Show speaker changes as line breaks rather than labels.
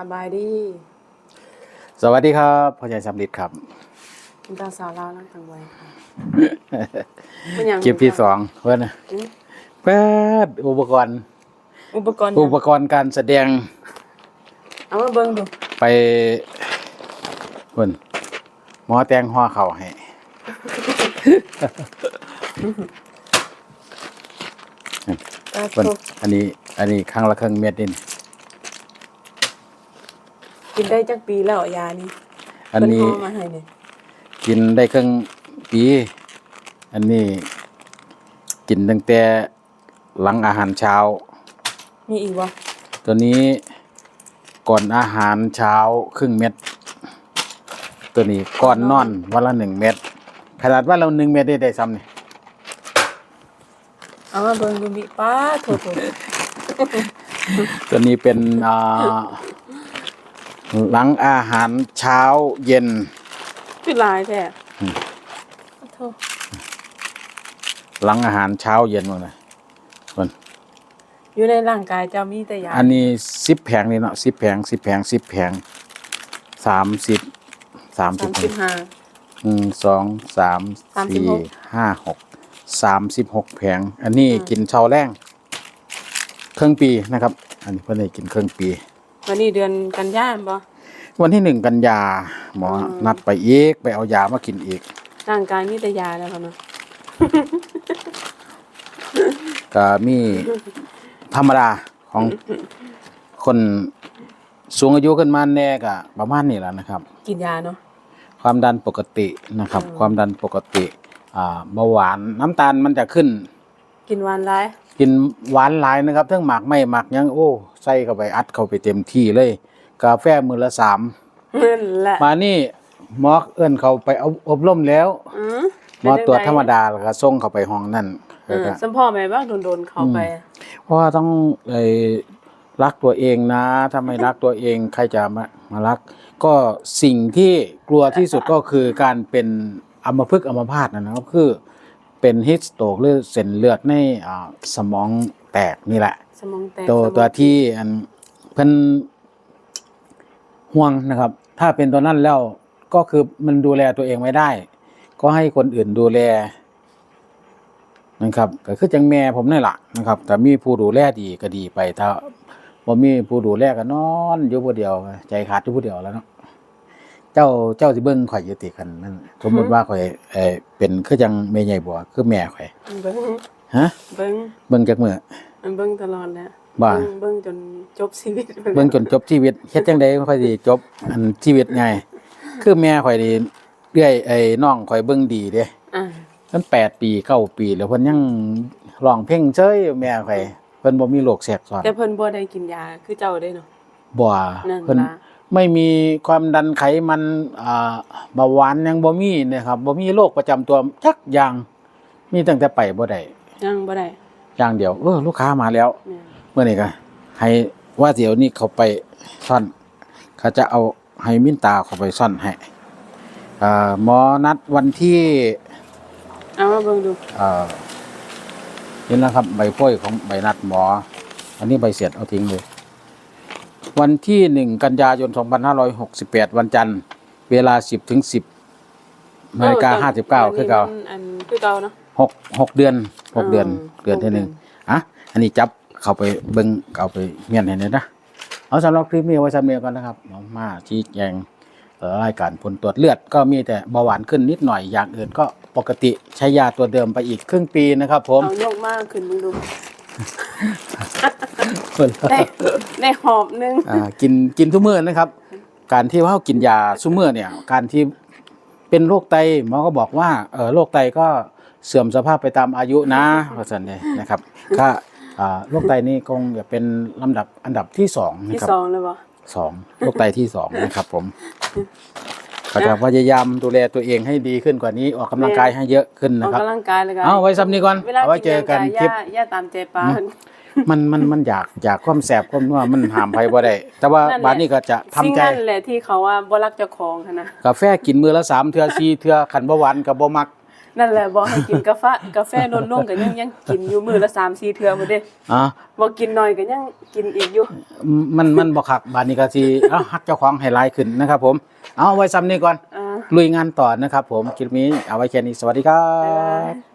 สบายดี
สวัสดีครับพ่อใหญ่สำลิดครับ
คุณตาสาวลาวนั่งทางไว้ค่ะมันยัง
คลิปที่สองเพื่อนนะ
อืม
แป๊ดอุปกรณ์
อุปกรณ์
อุปกรณ์การแสดง
เอามาเบิ่งดู
ไปเพื่อนหมอแตงห่อเข่าให้
ตา
เพื่อน
โต
อันนี้ อันนี้ครั้งละครึ่งเม็ดนี่
กินได้จักปีแล้วยานี้
อันนี้
เพิ่ห่อมาให้เนี่ย
กินได้ครึ่งปี อันนี้กินตั้งแต่หลังอาหารเช้า
มีอีกบ่
ตัวนี้ก่อนอาหารเช้าครึ่งเม็ด ตัวนี้ก่อนนอนวันละหนึ่งเม็ด ขนาดว่าเราหนึ่งเม็ดได้ได้ซ้ำนี่
เอามาเบิ่งดูมีป้าโถโถ
ตัวนี้เป็นอ่า หลังอาหารเช้าเย็น
คือหลายแท้
อืม
โถ
หลังอาหารเช้าเย็นหมดเลยมัน
อยู่ในร่างกายเจ้ามีแต่ยา
อันนี้สิบแผงนี่เนาะสิบแผงสิบแผงสิบแผงสามสิบสามสิบ
35
หนึ่งสองสาม
สามสิบ
สี่
หก
ห้าหกสามสิบหกแผง อันนี้กินเช้าแรงครึ่งปีนะครับ อันนี้เพื่อนให้กินครึ่งปี
วันนี้เดือนกันยายนบ่
วันที่หนึ่งกันยาหมออ
ม
นัดไปอีกไปเอายามากินอีก
ร่างกายมีแต่ยาแล้วค่ะเนาะ
ก็มีธรรมดาของคนสูงอายุขึ้นมาแน่ก็ประมาณนี้แหละนะครับ
กินยาเนาะ
ความดันปกตินะครับ
อืม
ความดันปกติอ่าเบาหวานน้ำตาลมันจะขึ้น
กินหวานหลาย
กินหวานหลายนะครับทั้งหมักไม่หมักหยังโอ้ ใส่เข้าไปอัดเข้าไปเต็มที่เลย กาแฟมือละสาม
นั่นแหละ
มานี่หมอเอิ้นเขาไปเอาอบรมแล้ว
อือ
หมอตรวจธรรมดาแล้วก็ส่งเข้าไปห้องนั่น
เอ
แล้ว
อ
ก็
สัมพ่อแม่บ้างโดนๆเข้าไป
เพราะว่าต้องไอ้รักตัวเองนะ ถ้าไม่รักตัวเองใครจะมามารัก ก็สิ่งที่กลัวที่สุดก็คือการเป็นอัมพฤกษ์อัมพาตนะนะครับคือเป็นฮิสโตกหรือเส้นเลือดในอ่าสมอง แตกนี่แหละ
สมองแตก
ตัว
สมอง
ตัวที่อันเพิ่นห่วงนะครับ ถ้าเป็นตัวนั้นแล้วก็คือมันดูแลตัวเองไม่ได้ ก็ให้คนอื่นดูแลนะครับ ก็คือจังแม่ผมนี่แหละนะครับ แต่มีผู้ดูแลดีก็ดีไป ถ้าบ่มีผู้ดูแลก็นอนอยู่ผู้เดียว ใจขาดอยู่ผู้เดียวแล้วเนาะเจ้าเจ้าสิเบิ่งข่อยอยู่ติกันนั่นสมมติว่าข่อยเออเป็นคือจังแม่ใหญ่บัวคือแม่ข่อย
เบิ้ง
ฮะ
เบิ้ง
เบิ่งจักมื้อ
มันเบิ้งตลอดแหล้ว
บ้า
เบิ้งจนจบชีวิต
เบิ่งจนจบชีวิตเฮ็ดจังได๋ค่อยสิจบอันชีวิตไงคือแม่ข่อยนี่เรื่อยไอ้น้องข่อยเบิ่งดีเด้
อ่า
มัน8ปี9ปีแล้วเพิ่นยังร้องเพลงเฉยแม่ข่อยเพิ่นบ่มีโรคแทรกซ้อน
แต่เพิ่นบ่ได้กินยาคือเจ้าได้เนาะ
บ่
นั่น
เพิ่น
ล่ะ
ไม่มีความดันไขมันอ่าเบาหวานยังบ่มีนะครับบ่มีโรคประจำตัวจักอย่างมีตั้งแต่ไปบ่ได้
ยังบ่ได้
อย่างเดียวเออลูกค้ามาแล้ว
แม่น
เมื่อนี้ก็ให้ว่าเดี๋ยวนี้เขาไปซ่อน เขาจะเอาให้มินตาเขาไปซ่อนให้อ่าหมอนัดวันที่
เอามาเบิ่งดู
อ่านี่นะครับ ใบโพ้ยของใบนัดหมอ อันนี้ใบเสร็จเอาทิ้งเลย วันที่หนึ่งกันยายน 2568 วันจันทร์ เวลา 10ถึง10นาฬิกาห้าสิบเก้าคือเก่า
มันอันคือเก่าเนาะ
หกหกเดือน หกเดือน
อืม
เดือนที่หนึ่ง
หกเดื
อะอันนี้จับเข้าไปเบิ้งเอาไปเมียนให้หน่อยนะเอาสำหรับคลิปนี้เอาไว้สำเนียงก่อนนะครับเอามาชี้แจงเอ่อรายการผลตรวจเลือดก็มีแต่เบาหวานขึ้นนิดหน่อยอย่างอื่นก็ปกติใช้ยาตัวเดิมไปอีกครึ่งปีนะครับ ผม
เอายกมากขึ้นมึงดู
เพิ่น
ได้ได้หอบหนึง
อ่ากินกินทุกมื้อนะครับ การที่ว่าเรากินยาทุกมื้อเนี่ย การที่เป็นโรคไตหมอก็บอกว่าเออโรคไตก็ เสื่อมสภาพไปตามอายุนะว่าซั่นเลยนะครับก็อ่าโรคไตนี่คงจะเป็นลำดับอันดับที่สองนะ
ที่
ครับ
สองเลยบ่
สองโรคไตที่สองนะครับผมก็จะพยายามดูแลตัวเองให้ดีขึ้นกว่านี้ออกกำลังกายให้เยอะขึ้น
ออ
นะ
ก
ครับ
กำลังกายเลยกัน
เอาไว้ซ้ำนี้ก่อน
เวลา
เอาไว้เจอกัน
ยา
คลิป
ย่าย่าตามใจปลา
มันมันมันอยากอยากความแสบความนัวมันหามไปบ่ได้ แต่ว่า
นั่นแหละ
บานนี้ก็จะทำ
สิ่ง
ใจ
นั้นแหละที่เขาว่าบ่รักเจ้าของหั้นนะ
กาแฟกินมื้อละสามเทื่อสี่เทื่อขันบ่หวานกับบ่มัก
นั่นแหละบอกให้กินกาแฟกาแฟลดลงก็ยังยังกินอยู่มื้อละ3-4เทื่อมื้อเด้
อะ
บ่กินน้อยก็ยังกินอีกอยู่
มันมันบ่คักบาดนี้ก็สิเอ้าฮักเจ้าของให้หลายขึ้นนะครับ ผม เอาไว้ซ้ำนี้ก่อน
อ่า
ลุยงานต่อนะครับ ผมคลิปนี้เอาไว้แค่นี้สวัสดีครั
บ๊ายบา
บ
ย